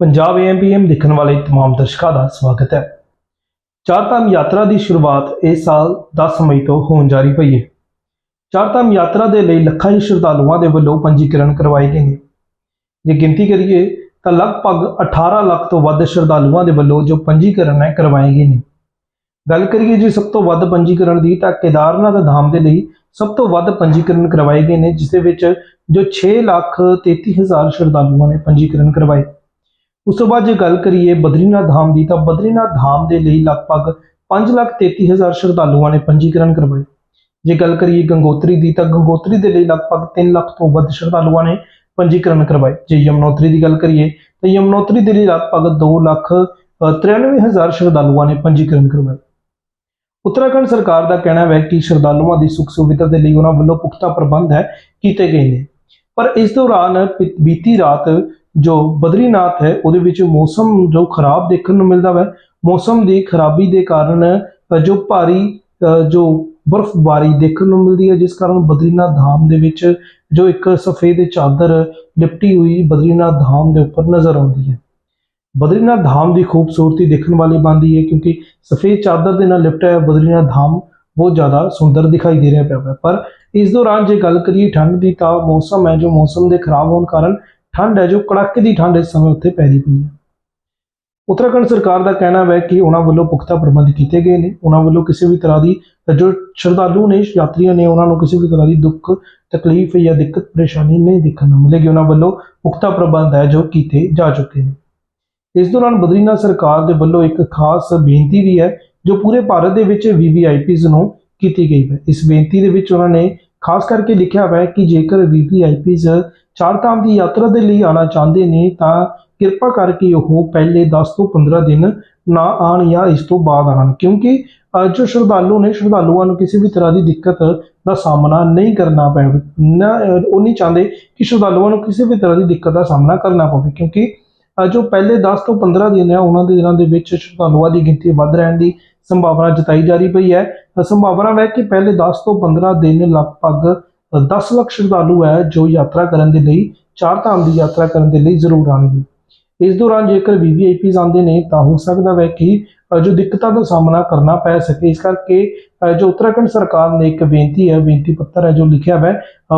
ਪੰਜਾਬ ਏਐਮਪੀਐਮ ਦੇਖਣ ਵਾਲੇ ਤਮਾਮ ਦਰਸ਼ਕਾਂ ਦਾ ਸਵਾਗਤ ਹੈ। ਚਾਰਧਾਮ ਯਾਤਰਾ ਦੀ ਸ਼ੁਰੂਆਤ ਇਸ ਸਾਲ 10 ਮਈ ਤੋਂ ਹੋਣ ਜਾ ਰਹੀ ਪਈ ਹੈ। ਚਾਰਧਾਮ ਯਾਤਰਾ ਦੇ ਲਈ ਲੱਖਾਂ ਹੀ ਸ਼ਰਧਾਲੂਆਂ ਦੇ ਵੱਲੋਂ ਪੰਜੀਕਰਨ ਕਰਵਾਏ ਗਏ ਨੇ। ਜੇ ਗਿਣਤੀ ਕਰੀਏ ਤਾਂ ਲਗਭਗ 18 ਲੱਖ ਤੋਂ ਵੱਧ ਸ਼ਰਧਾਲੂਆਂ ਦੇ ਵੱਲੋਂ ਜੋ ਪੰਜੀਕਰਨ ਹੈ ਕਰਵਾਏ ਗਏ ਨੇ। ਗੱਲ ਕਰੀਏ ਜੀ ਸਭ ਤੋਂ ਵੱਧ ਪੰਜੀਕਰਨ ਦੀ ਤਾਂ ਕੇਦਾਰਨਾਥ ਧਾਮ ਦੇ ਲਈ ਸਭ ਤੋਂ ਵੱਧ ਪੰਜੀਕਰਨ ਕਰਵਾਏ ਗਏ ਨੇ, ਜਿਸ ਦੇ ਵਿੱਚ ਜੋ 6 ਲੱਖ 33 ਹਜ਼ਾਰ ਸ਼ਰਧਾਲੂਆਂ ਨੇ ਪੰਜੀਕਰਨ ਕਰਵਾਏ। ਉਸ ਤੋਂ ਬਾਅਦ ਜੇ ਗੱਲ ਕਰੀਏ ਬਦਰੀਨਾਥ ਧਾਮ ਦੀ ਤਾਂ ਬਦਰੀਨਾਥ ਧਾਮ ਦੇ ਲਈ ਲਗਭਗ 5 ਲੱਖ 33 ਹਜ਼ਾਰ ਸ਼ਰਧਾਲੂਆਂ ਨੇ ਪੰਜੀਕਰਨ ਕਰਵਾਏ। ਜੇ ਗੱਲ ਕਰੀਏ ਗੰਗੋਤਰੀ ਦੀ ਤਾਂ ਗੰਗੋਤਰੀ ਦੇ ਲਈ ਲਗਭਗ 3 ਲੱਖ ਤੋਂ ਵੱਧ ਸ਼ਰਧਾਲੂਆਂ ਨੇ ਪੰਜੀਕਰਨ ਕਰਵਾਏ। ਜੇ ਯਮਨੋਤਰੀ ਦੀ ਗੱਲ ਕਰੀਏ ਤਾਂ ਯਮਨੋਤਰੀ ਦੇ ਲਈ ਲਗਭਗ 2 ਲੱਖ ਅ, 93 ਹਜ਼ਾਰ ਸ਼ਰਧਾਲੂਆਂ ਨੇ ਪੰਜੀਕਰਨ ਕਰਵਾਏ। ਉੱਤਰਾਖੰਡ ਸਰਕਾਰ ਦਾ ਕਹਿਣਾ ਹੈ ਕਿ ਸ਼ਰਧਾਲੂਆਂ ਦੀ ਸੁੱਖ ਸੁਵਿਧਾ ਦੇ ਲਈ ਉਹਨਾਂ ਵੱਲੋਂ ਪੁਖਤਾ ਪ੍ਰਬੰਧ ਹੈ ਕੀਤੇ ਗਏ ਨੇ। ਪਰ ਇਸ ਦੌਰਾਨ ਬੀਤੀ ਰਾਤ ਜੋ ਬਦਰੀਨਾਥ ਹੈ, ਉਹਦੇ ਵਿੱਚ ਮੌਸਮ ਜੋ ਖਰਾਬ ਦੇਖਣ ਨੂੰ ਮਿਲਦਾ ਹੈ ਮੌਸਮ ਦੀ ਖਰਾਬੀ ਦੇ ਕਾਰਨ ਜੋ ਭਾਰੀ ਜੋ ਬਰਫ਼ਬਾਰੀ ਦੇਖਣ ਨੂੰ ਮਿਲਦੀ ਹੈ, ਜਿਸ ਕਾਰਨ ਬਦਰੀਨਾਥ ਧਾਮ ਦੇ ਵਿੱਚ ਜੋ ਇੱਕ ਸਫੇਦ ਚਾਦਰ ਲਿਪਟੀ ਹੋਈ ਬਦਰੀਨਾਥ ਧਾਮ ਦੇ ਉੱਪਰ ਨਜ਼ਰ ਆਉਂਦੀ ਹੈ। ਬਦਰੀਨਾਥ ਧਾਮ ਦੀ ਖੂਬਸੂਰਤੀ ਦੇਖਣ ਵਾਲੀ ਬਣਦੀ ਹੈ, ਕਿਉਂਕਿ ਸਫੇਦ ਚਾਦਰ ਦੇ ਨਾਲ ਲਿਪਟਿਆ ਹੋਇਆ ਬਦਰੀਨਾਥ ਧਾਮ ਬਹੁਤ ਜ਼ਿਆਦਾ ਸੁੰਦਰ ਦਿਖਾਈ ਦੇ ਰਿਹਾ ਪਿਆ ਹੈ ਪਰ ਇਸ ਦੌਰਾਨ ਜੇ ਗੱਲ ਕਰੀਏ ਠੰਡ ਦੀ, ਤਾਂ ਮੌਸਮ ਹੈ, ਜੋ ਮੌਸਮ ਦੇ ਖਰਾਬ ਹੋਣ ਕਾਰਨ ਠੰਡ ਹੈ ਜੋ ਕੜਾਕੇ ਦੀ ਠੰਡ ਇਸ ਸਮੇਂ ਉੱਥੇ ਪੈ ਰਹੀ ਪਈ ਹੈ। ਉੱਤਰਾਖੰਡ ਸਰਕਾਰ ਦਾ ਕਹਿਣਾ ਹੈ ਕਿ ਉਹਨਾਂ ਵੱਲੋਂ ਪੁਖਤਾ ਪ੍ਰਬੰਧ ਕੀਤੇ ਗਏ ਨੇ। ਉਹਨਾਂ ਵੱਲੋਂ ਕਿਸੇ ਵੀ ਤਰ੍ਹਾਂ ਦੀ, ਜੋ ਸ਼ਰਧਾਲੂ ਨੇ, ਯਾਤਰੀਆਂ ਨੇ, ਉਹਨਾਂ ਨੂੰ ਕਿਸੇ ਵੀ ਤਰ੍ਹਾਂ ਦੀ ਦੁੱਖ, ਤਕਲੀਫ ਜਾਂ ਦਿੱਕਤ, ਪਰੇਸ਼ਾਨੀ ਨਹੀਂ ਦੇਖਣ ਨੂੰ ਮਿਲੇਗੀ। ਉਹਨਾਂ ਵੱਲੋਂ ਪੁਖਤਾ ਪ੍ਰਬੰਧ ਹੈ ਜੋ ਕੀਤੇ ਜਾ ਚੁੱਕੇ ਨੇ। ਇਸ ਦੌਰਾਨ ਬਦਰੀਨਾਥ ਸਰਕਾਰ ਦੇ ਵੱਲੋਂ ਇੱਕ ਖਾਸ ਬੇਨਤੀ ਵੀ ਹੈ, ਜੋ ਪੂਰੇ ਭਾਰਤ ਦੇ ਵਿੱਚ ਵੀਵੀਆਈਪੀਜ਼ ਨੂੰ ਕੀਤੀ ਗਈ ਹੈ। ਇਸ ਬੇਨਤੀ ਦੇ ਵਿੱਚ ਉਹਨਾਂ ਨੇ ਖਾਸ ਕਰਕੇ ਲਿਖਿਆ ਹੋਇਆ ਹੈ ਕਿ ਜੇਕਰ ਚਾਰ ਧਾਮ ਦੀ ਯਾਤਰਾ ਦੇ ਲਈ ਆਉਣਾ ਚਾਹੁੰਦੇ ਨੇ, ਤਾਂ ਕਿਰਪਾ ਕਰਕੇ ਉਹ ਪਹਿਲੇ 10 ਤੋਂ 15 ਦਿਨ ਨਾ ਆਣ ਜਾਂ ਇਸ ਤੋਂ ਬਾਅਦ ਆਣ ਕਿਉਂਕਿ ਜੋ ਸ਼ਰਧਾਲੂ ਨੇ ਸ਼ਰਧਾਲੂਆਂ ਨੂੰ ਕਿਸੇ ਵੀ ਤਰ੍ਹਾਂ ਦੀ ਦਿੱਕਤ ਦਾ ਸਾਹਮਣਾ ਨਹੀਂ ਕਰਨਾ ਪਵੇ ਨਾ, ਉਹ ਨਹੀਂ ਚਾਹੁੰਦੇ ਕਿ ਸ਼ਰਧਾਲੂਆਂ ਨੂੰ ਕਿਸੇ ਵੀ ਤਰ੍ਹਾਂ ਦੀ ਦਿੱਕਤ ਦਾ ਸਾਹਮਣਾ ਕਰਨਾ ਪਵੇ, ਕਿਉਂਕਿ ਜੋ ਪਹਿਲੇ 10 ਤੋਂ 15 ਦਿਨ ਹੈ ਉਹਨਾਂ ਦੇ ਦਿਨਾਂ ਦੇ ਵਿੱਚ ਸ਼ਰਧਾਲੂਆਂ ਦੀ ਗਿਣਤੀ ਵੱਧ ਰਹਿਣ ਦੀ ਸੰਭਾਵਨਾ ਜਤਾਈ ਜਾ ਰਹੀ ਪਈ ਹੈ। ਸੰਭਾਵਨਾ ਹੈ ਕਿ ਪਹਿਲੇ 10 ਤੋਂ 15 ਦਿਨ ਲਗਭਗ 10 ਲੱਖ ਸ਼ਰਧਾਲੂ ਹੈ ਜੋ ਯਾਤਰਾ ਕਰਨ ਦੇ ਲਈ ਚਾਰ ਧਾਮ ਦੀ ਯਾਤਰਾ ਕਰਨ ਦੇ ਲਈ ਜ਼ਰੂਰ ਆਉਣਗੇ। ਇਸ ਦੌਰਾਨ ਜੇਕਰ ਵੀਵੀਆਈਪੀਜ਼ ਆਉਂਦੇ ਨੇ ਤਾਂ ਹੋ ਸਕਦਾ ਹੈ ਕਿ ਜੋ ਦਿੱਕਤਾਂ ਦਾ ਸਾਹਮਣਾ ਕਰਨਾ ਪੈ ਸਕੇ। ਇਸ ਕਰਕੇ ਜੋ ਉੱਤਰਾਖੰਡ ਸਰਕਾਰ ਨੇ ਇੱਕ ਬੇਨਤੀ ਹੈ ਬੇਨਤੀ ਪੱਤਰ ਹੈ ਜੋ ਲਿਖਿਆ ਹੈ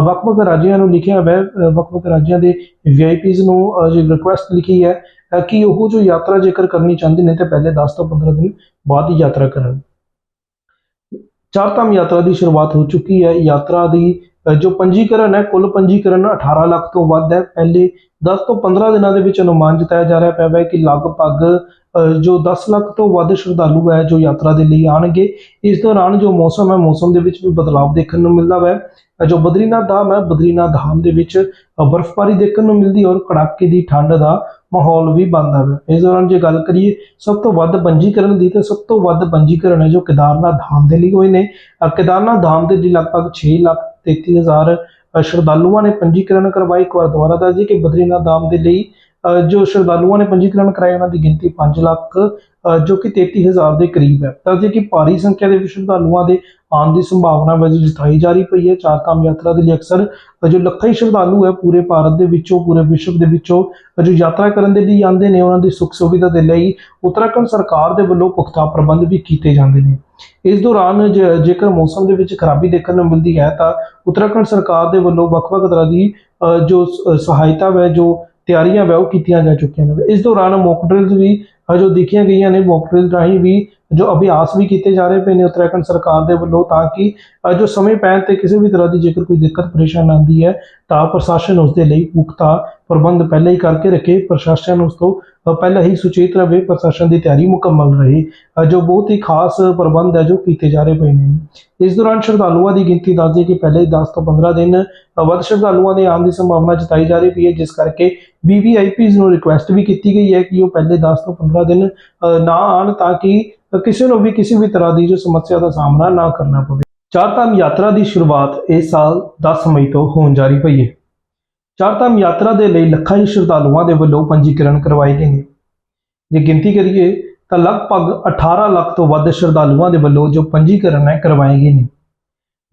ਵੱਖ-ਵੱਖ ਰਾਜਿਆਂ ਨੂੰ ਲਿਖਿਆ ਹੈ ਵੱਖ-ਵੱਖ ਰਾਜਿਆਂ ਦੇ ਵੀਆਈਪੀਜ਼ ਨੂੰ ਅ, ਜੋ ਰਿਕੁਐਸਟ ਲਿਖੀ ਹੈ ਕਿ ਉਹ ਜੋ ਯਾਤਰਾ ਜੇਕਰ ਕਰਨੀ ਚਾਹੁੰਦੇ ਨੇ ਤਾਂ ਪਹਿਲੇ 10 ਤੋਂ 15 ਦਿਨ ਬਾਅਦ ਹੀ ਯਾਤਰਾ ਕਰਨ। ਚਾਰਧਾਮ ਯਾਤਰਾ ਦੀ ਸ਼ੁਰੂਆਤ ਹੋ ਚੁੱਕੀ ਹੈ। ਯਾਤਰਾ ਦੀ ਜੋ ਪੰਜੀਕਰਨ ਹੈ, ਕੁੱਲ ਪੰਜੀਕਰਨ 18 ਲੱਖ ਤੋਂ ਵੱਧ ਹੈ। ਪਹਿਲੇ 10 ਤੋਂ 15 ਦਿਨਾਂ ਦੇ ਵਿੱਚ ਅਨੁਮਾਨ ਜਤਾਇਆ ਜਾ ਰਿਹਾ ਪਿਆ ਹੈ ਕਿ ਲਗਭਗ ਜੋ 10 ਲੱਖ ਤੋਂ ਵੱਧ ਸ਼ਰਧਾਲੂ ਹੈ, ਜੋ ਯਾਤਰਾ ਦੇ ਲਈ ਆਣਗੇ ਇਸ ਦੌਰਾਨ ਜੋ ਮੌਸਮ ਹੈ, ਮੌਸਮ ਦੇ ਵਿੱਚ ਵੀ ਬਦਲਾਅ ਦੇਖਣ ਨੂੰ ਮਿਲਦਾ ਹੈ ਜੋ ਬਦਰੀਨਾਥ ਧਾਮ ਹੈ, ਬਦਰੀਨਾਥ ਧਾਮ ਦੇ ਵਿੱਚ ਬਰਫ਼ਬਾਰੀ ਦੇਖਣ ਨੂੰ ਮਿਲਦੀ ਔਰ ਕੜਾਕੇ ਦੀ ਠੰਡ ਦਾ ਮਾਹੌਲ ਵੀ ਬਣਦਾ ਹੈ ਇਸ ਦੌਰਾਨ ਜੇ ਗੱਲ ਕਰੀਏ, ਸਭ ਤੋਂ ਵੱਧ ਪੰਜੀਕਰਨ ਦੀ ਤਾਂ ਸਭ ਤੋਂ ਵੱਧ ਪੰਜੀਕਰਨ ਹੈ ਜੋ ਕੇਦਾਰਨਾਥ ਧਾਮ ਦੇ ਲਈ ਹੋਏ ਨੇ। ਕੇਦਾਰਨਾਥ ਧਾਮ ਦੇ ਲਈ ਲਗਭਗ 6 ਲੱਖ 33 ਹਜ਼ਾਰ ਸ਼ਰਧਾਲੂਆਂ ਨੇ ਪੰਜੀਕਰਨ ਕਰਵਾਈ। ਇੱਕ ਵਾਰ ਦੁਬਾਰਾ ਦੱਸ ਦਈਏ ਕਿ ਬਦਰੀਨਾਥ ਧਾਮ ਦੇ ਲਈ ਜੋ ਸ਼ਰਧਾਲੂਆਂ ਨੇ ਪੰਜੀਕਰਨ ਕਰਾਏ, ਉਹਨਾਂ ਦੀ ਗਿਣਤੀ 5 ਲੱਖ ਜੋ ਕਿ 33000 ਦੇ ਕਰੀਬ ਹੈ। ਤਾਂ ਜੇ ਕਿ ਭਾਰੀ ਸੰਖਿਆ ਦੇ ਵਿੱਚ ਸ਼ਰਧਾਲੂਆਂ ਦੇ ਆਉਣ ਦੀ ਸੰਭਾਵਨਾ ਵਜੋਂ ਜਤਾਈ ਜਾ ਰਹੀ ਪਈ ਹੈ। ਚਾਰ ਧਾਮ ਯਾਤਰਾ ਦੇ ਲਈ ਅਕਸਰ ਜੋ ਲੱਖਾਂ ਹੀ ਸ਼ਰਧਾਲੂ ਹੈ, ਪੂਰੇ ਭਾਰਤ ਦੇ ਵਿੱਚੋਂ, ਪੂਰੇ ਵਿਸ਼ਵ ਦੇ ਵਿੱਚੋਂ ਜੋ ਯਾਤਰਾ ਕਰਨ ਦੇ ਲਈ ਆਉਂਦੇ ਨੇ, ਉਹਨਾਂ ਦੀ ਸੁੱਖ ਸੁਵਿਧਾ ਦੇ ਲਈ ਉੱਤਰਾਖੰਡ ਸਰਕਾਰ ਦੇ ਵੱਲੋਂ ਪੁਖਤਾ ਪ੍ਰਬੰਧ ਵੀ ਕੀਤੇ ਜਾਂਦੇ ਨੇ। ਇਸ ਦੌਰਾਨ ਜ- ਜੇਕਰ ਮੌਸਮ ਦੇ ਵਿੱਚ ਖਰਾਬੀ ਦੇਖਣ ਨੂੰ ਮਿਲਦੀ ਹੈ, ਤਾਂ ਉੱਤਰਾਖੰਡ ਸਰਕਾਰ ਦੇ ਵੱਲੋਂ ਵੱਖ-ਵੱਖ ਤਰ੍ਹਾਂ ਦੀ ਜੋ ਸਹਾਇਤਾ ਹੈ ਜੋ ਤਿਆਰੀਆਂ ਹੈ ਉਹ ਕੀਤੀਆਂ ਜਾ ਚੁੱਕੀਆਂ ਨੇ। ਇਸ ਦੌਰਾਨ ਮੌਕ ਡਰਿਲਸ ਵੀ ਅ, ਦੇਖੀਆਂ ਗਈਆਂ ਨੇ। ਮੌਕ ਡਰਿਲ ਰਾਹੀਂ ਵੀ ਜੋ ਅਭਿਆਸ ਵੀ ਕੀਤੇ ਜਾ ਰਹੇ ਪਏ ਨੇ ਉੱਤਰਾਖੰਡ ਸਰਕਾਰ ਦੇ ਵੱਲੋਂ ਤਾਂ ਕਿ ਜੋ ਸਮੇਂ ਪੈਣ ਤੇ ਕਿਸੇ ਵੀ ਤਰ੍ਹਾਂ ਦੀ ਜੇਕਰ ਕੋਈ ਦਿੱਕਤ, ਪਰੇਸ਼ਾਨ ਆਉਂਦੀ ਹੈ, ਤਾਂ ਪ੍ਰਸ਼ਾਸਨ ਉਸ ਦੇ ਲਈ ਪੁਖਤਾ ਪ੍ਰਬੰਧ ਪਹਿਲਾਂ ਹੀ ਕਰਕੇ ਰੱਖੇ। ਪ੍ਰਸ਼ਾਸਨ ਉਸ ਤੋਂ ਪਹਿਲਾਂ ਹੀ ਸੁਚੇਤ ਰਹੇ। ਪ੍ਰਸ਼ਾਸਨ ਦੀ ਤਿਆਰੀ ਮੁਕੰਮਲ ਰਹੇ। ਜੋ ਬਹੁਤ ਹੀ ਖਾਸ ਪ੍ਰਬੰਧ ਹੈ ਜੋ ਕੀਤੇ ਜਾ ਰਹੇ ਪਏ ਨੇ। ਇਸ ਦੌਰਾਨ ਸ਼ਰਧਾਲੂਆਂ ਦੀ ਗਿਣਤੀ ਦੱਸਦੀ ਕਿ ਪਹਿਲੇ 10 ਤੋਂ 15 ਦਿਨ ਵੱਧ ਸ਼ਰਧਾਲੂਆਂ ਦੇ ਆਉਣ ਦੀ ਸੰਭਾਵਨਾ ਜਤਾਈ ਜਾ ਰਹੀ ਪਈ ਹੈ, ਜਿਸ ਕਰਕੇ ਵੀਵੀਆਈਪੀਜ਼ ਨੂੰ ਰਿਕੁਐਸਟ ਵੀ ਕੀਤੀ ਗਈ ਹੈ ਕਿ ਉਹ ਪਹਿਲੇ 10 ਤੋਂ 15 ਦਿਨ ਨਾ ਆਉਣ ਤਾਂ ਕਿ ਅ, ਕਿਸੇ ਨੂੰ ਵੀ ਕਿਸੇ ਵੀ ਤਰ੍ਹਾਂ ਦੀ ਜੋ ਸਮੱਸਿਆ ਦਾ ਸਾਹਮਣਾ ਨਾ ਕਰਨਾ ਪਵੇ। ਚਾਰਧਾਮ ਯਾਤਰਾ ਦੀ ਸ਼ੁਰੂਆਤ ਇਸ ਸਾਲ 10 ਮਈ ਤੋਂ ਹੋਣ ਜਾ ਰਹੀ ਪਈ ਹੈ। ਚਾਰਧਾਮ ਯਾਤਰਾ ਦੇ ਲਈ ਲੱਖਾਂ ਹੀ ਸ਼ਰਧਾਲੂਆਂ ਦੇ ਵੱਲੋਂ ਪੰਜੀਕਰਨ ਕਰਵਾਏ ਗਏ ਨੇ। ਜੇ ਗਿਣਤੀ ਕਰੀਏ ਤਾਂ ਲਗਭਗ 18 ਲੱਖ ਤੋਂ ਵੱਧ ਸ਼ਰਧਾਲੂਆਂ ਦੇ ਵੱਲੋਂ ਜੋ ਪੰਜੀਕਰਨ ਹੈ ਕਰਵਾਏ ਗਏ ਨੇ।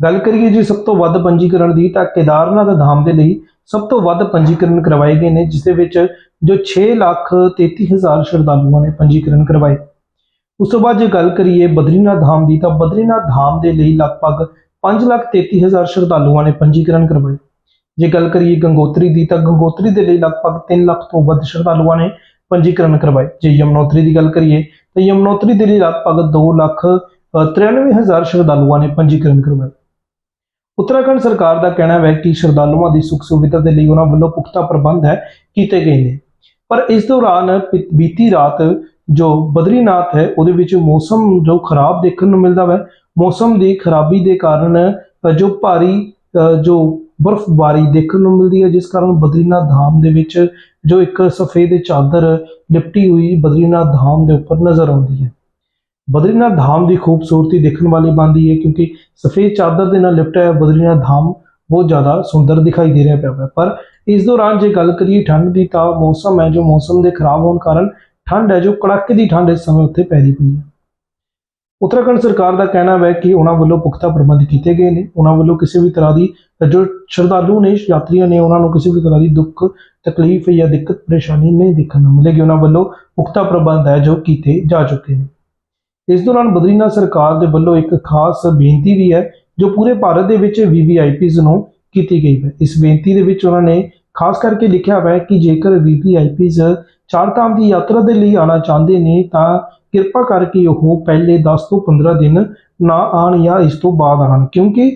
ਗੱਲ ਕਰੀਏ ਜੀ ਸਭ ਤੋਂ ਵੱਧ ਪੰਜੀਕਰਨ ਦੀ ਤਾਂ ਕੇਦਾਰਨਾਥ ਧਾਮ ਦੇ ਲਈ ਸਭ ਤੋਂ ਵੱਧ ਪੰਜੀਕਰਨ ਕਰਵਾਏ ਗਏ ਨੇ ਜਿਸ ਦੇ ਵਿੱਚ ਜੋ 6 ਲੱਖ 33 ਹਜ਼ਾਰ ਸ਼ਰਧਾਲੂਆਂ ਨੇ ਪੰਜੀਕਰਨ ਕਰਵਾਏ। ਉਸ ਤੋਂ ਬਾਅਦ ਜੇ ਗੱਲ ਕਰੀਏ ਬਦਰੀਨਾਥ ਧਾਮ ਦੀ ਤਾਂ ਬਦਰੀਨਾਥ ਧਾਮ ਦੇ ਲਈ ਲਗਭਗ 5 ਲੱਖ 33 ਹਜ਼ਾਰ ਸ਼ਰਧਾਲੂਆਂ ਨੇ ਪੰਜੀਕਰਨ ਕਰਵਾਏ। ਜੇ ਗੱਲ ਕਰੀਏ ਗੰਗੋਤਰੀ ਦੀ ਤਾਂ ਗੰਗੋਤਰੀ ਦੇ ਲਈ ਲਗਭਗ 3 ਲੱਖ ਤੋਂ ਵੱਧ ਸ਼ਰਧਾਲੂਆਂ ਨੇ ਪੰਜੀਕਰਨ ਕਰਵਾਏ। ਜੇ ਯਮਨੋਤਰੀ ਦੀ ਗੱਲ ਕਰੀਏ ਤਾਂ ਯਮਨੋਤਰੀ ਦੇ ਲਈ ਲਗਭਗ 2 ਲੱਖ ਅ, 93 ਹਜ਼ਾਰ ਸ਼ਰਧਾਲੂਆਂ ਨੇ ਪੰਜੀਕਰਨ ਕਰਵਾਏ। ਉੱਤਰਾਖੰਡ ਸਰਕਾਰ ਦਾ ਕਹਿਣਾ ਹੈ ਕਿ ਸ਼ਰਧਾਲੂਆਂ ਦੀ ਸੁੱਖ ਸੁਵਿਧਾ ਦੇ ਲਈ ਉਹਨਾਂ ਵੱਲੋਂ ਪੁਖਤਾ ਪ੍ਰਬੰਧ ਹੈ ਕੀਤੇ ਗਏ ਨੇ। ਪਰ ਇਸ ਦੌਰਾਨ ਬੀਤੀ ਰਾਤ ਜੋ ਬਦਰੀਨਾਥ ਹੈ, ਉਹਦੇ ਵਿੱਚ ਮੌਸਮ ਜੋ ਖਰਾਬ ਦੇਖਣ ਨੂੰ ਮਿਲਦਾ ਹੈ ਮੌਸਮ ਦੀ ਖਰਾਬੀ ਦੇ ਕਾਰਨ ਜੋ ਭਾਰੀ ਜੋ ਬਰਫ਼ਬਾਰੀ ਦੇਖਣ ਨੂੰ ਮਿਲਦੀ ਹੈ, ਜਿਸ ਕਾਰਨ ਬਦਰੀਨਾਥ ਧਾਮ ਦੇ ਵਿੱਚ ਜੋ ਇੱਕ ਸਫੇਦ ਚਾਦਰ ਲਿਪਟੀ ਹੋਈ ਬਦਰੀਨਾਥ ਧਾਮ ਦੇ ਉੱਪਰ ਨਜ਼ਰ ਆਉਂਦੀ ਹੈ ਬਦਰੀਨਾਥ ਧਾਮ ਦੀ ਖੂਬਸੂਰਤੀ ਦੇਖਣ ਵਾਲੀ ਬਣਦੀ ਹੈ, ਕਿਉਂਕਿ ਸਫੇਦ ਚਾਦਰ ਦੇ ਨਾਲ ਲਿਪਟਿਆ ਬਦਰੀਨਾਥ ਧਾਮ ਬਹੁਤ ਜ਼ਿਆਦਾ ਸੁੰਦਰ ਦਿਖਾਈ ਦੇ ਰਿਹਾ ਪਿਆ ਹੈ। ਪਰ ਇਸ ਦੌਰਾਨ ਜੇ ਗੱਲ ਕਰੀਏ ਠੰਡ ਦੀ, ਤਾਂ ਮੌਸਮ ਹੈ, ਜੋ ਮੌਸਮ ਦੇ ਖਰਾਬ ਹੋਣ ਕਾਰਨ ਠੰਡ ਹੈ ਜੋ ਕੜਾਕੇ ਦੀ ਠੰਡ ਇਸ ਸਮੇਂ ਉੱਥੇ ਪੈ ਰਹੀ ਪਈ ਹੈ। ਉੱਤਰਾਖੰਡ ਸਰਕਾਰ ਦਾ ਕਹਿਣਾ ਹੈ ਕਿ ਉਹਨਾਂ ਵੱਲੋਂ ਪੁਖਤਾ ਪ੍ਰਬੰਧ ਕੀਤੇ ਗਏ ਨੇ। ਉਹਨਾਂ ਵੱਲੋਂ ਕਿਸੇ ਵੀ ਤਰ੍ਹਾਂ ਦੀ, ਜੋ ਸ਼ਰਧਾਲੂ ਨੇ, ਯਾਤਰੀਆਂ ਨੇ, ਉਹਨਾਂ ਨੂੰ ਕਿਸੇ ਵੀ ਤਰ੍ਹਾਂ ਦੀ ਦੁੱਖ, ਤਕਲੀਫ ਜਾਂ ਦਿੱਕਤ, ਪਰੇਸ਼ਾਨੀ ਨਹੀਂ ਦੇਖਣ ਨੂੰ ਮਿਲੇਗੀ। ਉਹਨਾਂ ਵੱਲੋਂ ਪੁਖਤਾ ਪ੍ਰਬੰਧ ਹੈ ਜੋ ਕੀਤੇ ਜਾ ਚੁੱਕੇ ਨੇ। ਇਸ ਦੌਰਾਨ ਬਦਰੀਨਾਥ ਸਰਕਾਰ ਦੇ ਵੱਲੋਂ ਇੱਕ ਖਾਸ ਬੇਨਤੀ ਵੀ ਹੈ, ਜੋ ਪੂਰੇ ਭਾਰਤ ਦੇ ਵਿੱਚ ਵੀਵੀਆਈਪੀਜ਼ ਨੂੰ ਕੀਤੀ ਗਈ ਹੈ। ਇਸ ਬੇਨਤੀ ਦੇ ਵਿੱਚ ਉਹਨਾਂ ਨੇ ਖਾਸ ਕਰਕੇ ਲਿਖਿਆ ਹੋਇਆ ਹੈ ਕਿ ਜੇਕਰ ਵੀਵੀਆਈਪੀਜ਼ ਚਾਰ ਧਾਮ ਦੀ ਯਾਤਰਾ ਦੇ ਲਈ ਆਉਣਾ ਚਾਹੁੰਦੇ ਨੇ, ਤਾਂ ਕਿਰਪਾ ਕਰਕੇ ਉਹ ਪਹਿਲੇ 10 ਤੋਂ 15 ਦਿਨ ਨਾ ਆਣ ਜਾਂ ਇਸ ਤੋਂ ਬਾਅਦ ਆਣ ਕਿਉਂਕਿ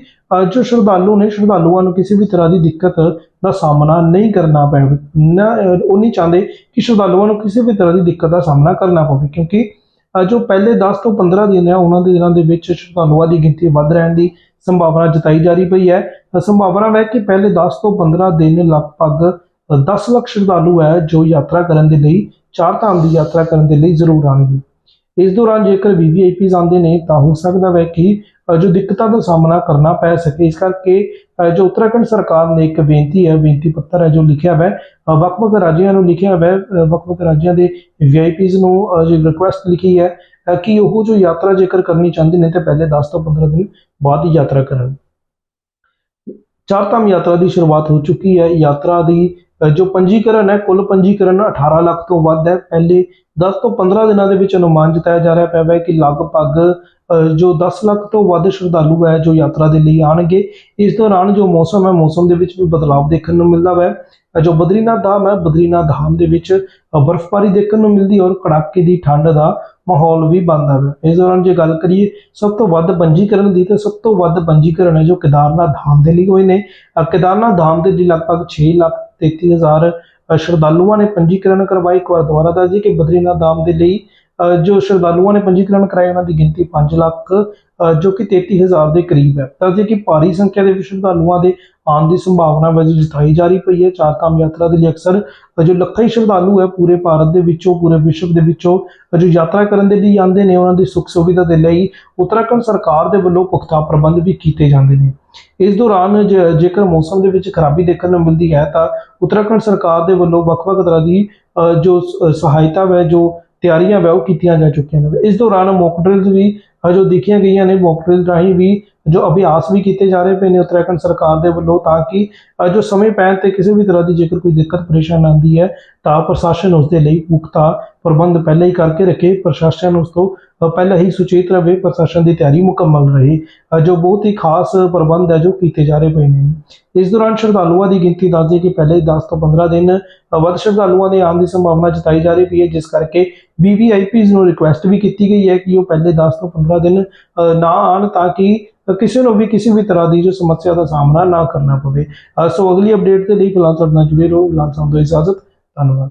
ਜੋ ਸ਼ਰਧਾਲੂ ਨੇ ਸ਼ਰਧਾਲੂਆਂ ਨੂੰ ਕਿਸੇ ਵੀ ਤਰ੍ਹਾਂ ਦੀ ਦਿੱਕਤ ਦਾ ਸਾਹਮਣਾ ਨਹੀਂ ਕਰਨਾ ਪਵੇ ਨਾ, ਉਹ ਨਹੀਂ ਚਾਹੁੰਦੇ ਕਿ ਸ਼ਰਧਾਲੂਆਂ ਨੂੰ ਕਿਸੇ ਵੀ ਤਰ੍ਹਾਂ ਦੀ ਦਿੱਕਤ ਦਾ ਸਾਹਮਣਾ ਕਰਨਾ ਪਵੇ, ਕਿਉਂਕਿ ਜੋ ਪਹਿਲੇ 10 ਤੋਂ 15 ਦਿਨ ਹੈ ਉਹਨਾਂ ਦੇ ਦਿਨਾਂ ਦੇ ਵਿੱਚ ਸ਼ਰਧਾਲੂਆਂ ਦੀ ਗਿਣਤੀ ਵੱਧ ਰਹਿਣ ਦੀ ਸੰਭਾਵਨਾ ਜਤਾਈ ਜਾ ਰਹੀ ਪਈ ਹੈ। ਸੰਭਾਵਨਾ ਹੈ ਕਿ ਪਹਿਲੇ 10 ਤੋਂ 15 ਦਿਨ ਲਗਭਗ 10 ਲੱਖ ਸ਼ਰਧਾਲੂ ਹੈ ਜੋ ਯਾਤਰਾ ਕਰਨ ਦੇ ਲਈ ਚਾਰ ਧਾਮ ਦੀ ਯਾਤਰਾ ਕਰਨ ਦੇ ਲਈ ਜ਼ਰੂਰ ਆਉਣਗੇ। ਇਸ ਦੌਰਾਨ ਜੇਕਰ ਵੀਵੀਆਈਪੀਜ਼ ਆਉਂਦੇ ਨੇ ਤਾਂ ਹੋ ਸਕਦਾ ਹੈ ਕਿ ਜੋ ਦਿੱਕਤਾਂ ਦਾ ਸਾਹਮਣਾ ਕਰਨਾ ਪੈ ਸਕੇ। ਇਸ ਕਰਕੇ ਜੋ ਉੱਤਰਾਖੰਡ ਸਰਕਾਰ ਨੇ ਇੱਕ ਬੇਨਤੀ ਹੈ ਬੇਨਤੀ ਪੱਤਰ ਹੈ ਜੋ ਲਿਖਿਆ ਹੈ ਵੱਖ-ਵੱਖ ਰਾਜਿਆਂ ਨੂੰ ਲਿਖਿਆ ਹੈ ਵੱਖ-ਵੱਖ ਰਾਜਿਆਂ ਦੇ ਵੀਆਈਪੀਜ਼ ਨੂੰ ਅ, ਜੋ ਰਿਕੁਐਸਟ ਲਿਖੀ ਹੈ ਕਿ ਉਹ ਜੋ ਯਾਤਰਾ ਜੇਕਰ ਕਰਨੀ ਚਾਹੁੰਦੇ ਨੇ ਤਾਂ ਪਹਿਲੇ 10 ਤੋਂ 15 ਦਿਨ ਬਾਅਦ ਹੀ ਯਾਤਰਾ ਕਰਨ। ਚਾਰ ਧਾਮ ਯਾਤਰਾ ਦੀ ਸ਼ੁਰੂਆਤ ਹੋ ਚੁੱਕੀ ਹੈ। ਯਾਤਰਾ ਦੀ ਜੋ ਪੰਜੀਕਰਨ ਹੈ, ਕੁੱਲ ਪੰਜੀਕਰਨ 18 ਲੱਖ ਤੋਂ ਵੱਧ ਹੈ। ਪਹਿਲੇ 10 ਤੋਂ 15 ਦਿਨਾਂ ਦੇ ਵਿੱਚ ਅਨੁਮਾਨ ਜਤਾਇਆ ਜਾ ਰਿਹਾ ਪਿਆ ਹੈ ਕਿ ਲਗਭਗ ਜੋ 10 ਲੱਖ ਤੋਂ ਵੱਧ ਸ਼ਰਧਾਲੂ ਹੈ, ਜੋ ਯਾਤਰਾ ਦੇ ਲਈ ਆਣਗੇ ਇਸ ਦੌਰਾਨ ਜੋ ਮੌਸਮ ਹੈ, ਮੌਸਮ ਦੇ ਵਿੱਚ ਵੀ ਬਦਲਾਅ ਦੇਖਣ ਨੂੰ ਮਿਲਦਾ ਹੈ ਜੋ ਬਦਰੀਨਾਥ ਧਾਮ ਹੈ, ਬਦਰੀਨਾਥ ਧਾਮ ਦੇ ਵਿੱਚ ਬਰਫ਼ਬਾਰੀ ਦੇਖਣ ਨੂੰ ਮਿਲਦੀ ਔਰ ਕੜਾਕੇ ਦੀ ਠੰਡ ਦਾ ਮਾਹੌਲ ਵੀ ਬਣਦਾ ਹੈ ਇਸ ਦੌਰਾਨ ਜੇ ਗੱਲ ਕਰੀਏ ਸਭ ਤੋਂ ਵੱਧ ਪੰਜੀਕਰਨ ਦੀ ਤਾਂ ਸਭ ਤੋਂ ਵੱਧ ਪੰਜੀਕਰਨ ਹੈ ਜੋ ਕੇਦਾਰਨਾਥ ਧਾਮ ਦੇ ਲਈ ਹੋਏ ਨੇ। ਕੇਦਾਰਨਾਥ ਧਾਮ ਦੇ ਲਈ ਲਗਭਗ 6 ਲੱਖ 33 ਹਜ਼ਾਰ ਸ਼ਰਧਾਲੂਆਂ ਨੇ ਪੰਜੀਕਰਨ ਕਰਵਾਈ। ਇੱਕ ਵਾਰ ਦੁਬਾਰਾ ਦੱਸ ਦਈਏ ਕਿ ਬਦਰੀਨਾਥ ਧਾਮ ਦੇ ਲਈ ਅ, ਜੋ ਸ਼ਰਧਾਲੂਆਂ ਨੇ ਪੰਜੀਕਰਨ ਕਰਾਇਆ ਉਹਨਾਂ ਦੀ ਗਿਣਤੀ 5 ਲੱਖ ਜੋ ਕਿ 33000 ਦੇ ਕਰੀਬ ਹੈ। ਤਾਂ ਜੇ ਕਿ ਭਾਰੀ ਸੰਖਿਆ ਦੇ ਵਿੱਚ ਸ਼ਰਧਾਲੂਆਂ ਦੇ ਆਉਣ ਦੀ ਸੰਭਾਵਨਾ ਵਜੋਂ ਜਤਾਈ ਜਾ ਰਹੀ ਪਈ ਹੈ, ਚਾਰ ਧਾਮ ਯਾਤਰਾ ਦੇ ਲਈ ਅਕਸਰ ਜੋ ਲੱਖਾਂ ਹੀ ਸ਼ਰਧਾਲੂ ਹੈ ਪੂਰੇ ਭਾਰਤ ਦੇ ਵਿੱਚੋਂ, ਪੂਰੇ ਵਿਸ਼ਵ ਦੇ ਵਿੱਚੋਂ। ਜੋ ਯਾਤਰਾ ਕਰਨ ਦੇ ਲਈ ਆਉਂਦੇ ਨੇ, ਉਹਨਾਂ ਦੀ ਸੁੱਖ ਸੁਵਿਧਾ ਦੇ ਲਈ ਉੱਤਰਾਖੰਡ ਸਰਕਾਰ ਦੇ ਵੱਲੋਂ ਪੁਖਤਾ ਪ੍ਰਬੰਧ ਵੀ ਕੀਤੇ ਜਾਂਦੇ ਨੇ। ਇਸ ਦੌਰਾਨ ਜ- ਜੇਕਰ ਮੌਸਮ ਦੇ ਵਿੱਚ ਖਰਾਬੀ ਦੇਖਣ ਨੂੰ ਮਿਲਦੀ ਹੈ, ਤਾਂ ਉੱਤਰਾਖੰਡ ਸਰਕਾਰ ਦੇ ਵੱਲੋਂ ਵੱਖ-ਵੱਖ ਤਰ੍ਹਾਂ ਦੀ ਜੋ ਸਹਾਇਤਾ ਹੈ ਜੋ ਤਿਆਰੀਆਂ ਵੈ, ਉਹ ਕੀਤੀਆਂ ਜਾ ਚੁੱਕੀਆਂ ਨੇ। ਇਸ ਦੌਰਾਨ ਮੌਕ ਡਰਿਲਸ ਵੀ ਜੋ ਦੇਖੀਆਂ ਗਈਆਂ ਨੇ ਮੌਕ ਰਾਹੀਂ ਵੀ, ਜੋ ਅਭਿਆਸ ਵੀ ਕੀਤੇ ਜਾ ਰਹੇ ਪਏ ਨੇ ਉੱਤਰਾਖੰਡ ਸਰਕਾਰ ਦੇ ਵੱਲੋਂ, ਤਾਂ ਕਿ ਜੋ ਸਮੇਂ ਪੈਣ ਤੇ ਕਿਸੇ ਵੀ ਤਰ੍ਹਾਂ ਦੀ ਜੇਕਰ ਕੋਈ ਦਿੱਕਤ, ਪਰੇਸ਼ਾਨ ਆਉਂਦੀ ਹੈ, ਤਾਂ ਪ੍ਰਸ਼ਾਸਨ ਉਸ ਦੇ ਲਈ ਪੁਖਤਾ ਪ੍ਰਬੰਧ ਪਹਿਲਾਂ ਹੀ ਕਰਕੇ ਰੱਖੇ, ਪ੍ਰਸ਼ਾਸਨ ਉਸ ਤੋਂ ਪਹਿਲਾਂ ਹੀ ਸੁਚੇਤ ਰਹੇ ਪ੍ਰਸ਼ਾਸਨ ਦੀ ਤਿਆਰੀ ਮੁਕੰਮਲ ਰਹੇ। ਜੋ ਬਹੁਤ ਹੀ ਖਾਸ ਪ੍ਰਬੰਧ ਹੈ ਜੋ ਕੀਤੇ ਜਾ ਰਹੇ ਪਏ ਨੇ। ਇਸ ਦੌਰਾਨ ਸ਼ਰਧਾਲੂਆਂ ਦੀ ਗਿਣਤੀ ਦੱਸਦੀ ਕਿ ਪਹਿਲੇ 10 ਤੋਂ 15 ਦਿਨ ਵੱਧ ਸ਼ਰਧਾਲੂਆਂ ਦੇ ਆਉਣ ਦੀ ਸੰਭਾਵਨਾ ਜਤਾਈ ਜਾ ਰਹੀ ਪਈ ਹੈ, ਜਿਸ ਕਰਕੇ ਵੀਵੀਆਈਪੀਜ਼ ਨੂੰ ਰਿਕੁਐਸਟ ਵੀ ਕੀਤੀ ਗਈ ਹੈ ਕਿ ਉਹ ਪਹਿਲੇ 10 ਤੋਂ 15 ਦਿਨ ਨਾ ਆਣ ਤਾਂ ਕਿ ਕਿਸੇ ਨੂੰ ਵੀ ਕਿਸੇ ਵੀ ਤਰ੍ਹਾਂ ਦੀ ਜੋ ਸਮੱਸਿਆ ਦਾ ਸਾਹਮਣਾ ਨਾ ਕਰਨਾ ਪਵੇ। ਸੋ ਅਗਲੀ ਅਪਡੇਟ ਦੇ ਲਈ ਫਿਲਹਾਲ ਤੁਹਾਡੇ ਨਾਲ ਜੁੜੇ ਰਹੋ। ਫਿਲਹਾਲ ਸਾਨੂੰ ਦਿਓ ਇਜਾਜ਼ਤ। ਧੰਨਵਾਦ।